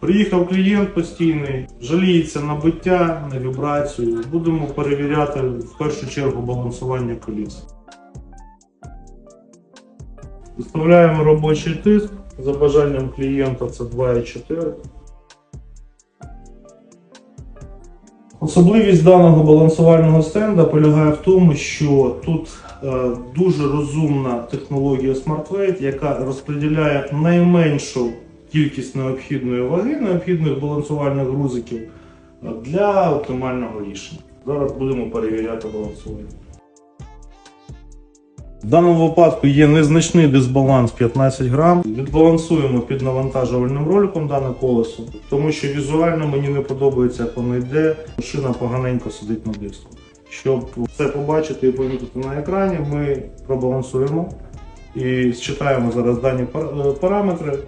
Приїхав клієнт постійний, жаліється на биття, на вібрацію. Будемо перевіряти в першу чергу балансування коліс. Виставляємо робочий тиск. За бажанням клієнта це 2,4. Особливість даного балансувального стенда полягає в тому, що тут е, дуже розумна технологія SmartWeight, яка розподіляє найменшу кількість необхідної ваги, необхідних балансувальних грузиків для оптимального рішення. Зараз будемо перевіряти балансування. В даному випадку є незначний дисбаланс 15 грам. Відбалансуємо під навантажувальним роликом дане колесо, тому що візуально мені не подобається, як воно йде. Шина поганенько сидить на диску. Щоб це побачити і помітити на екрані, ми пробалансуємо і считаємо зараз дані е, параметри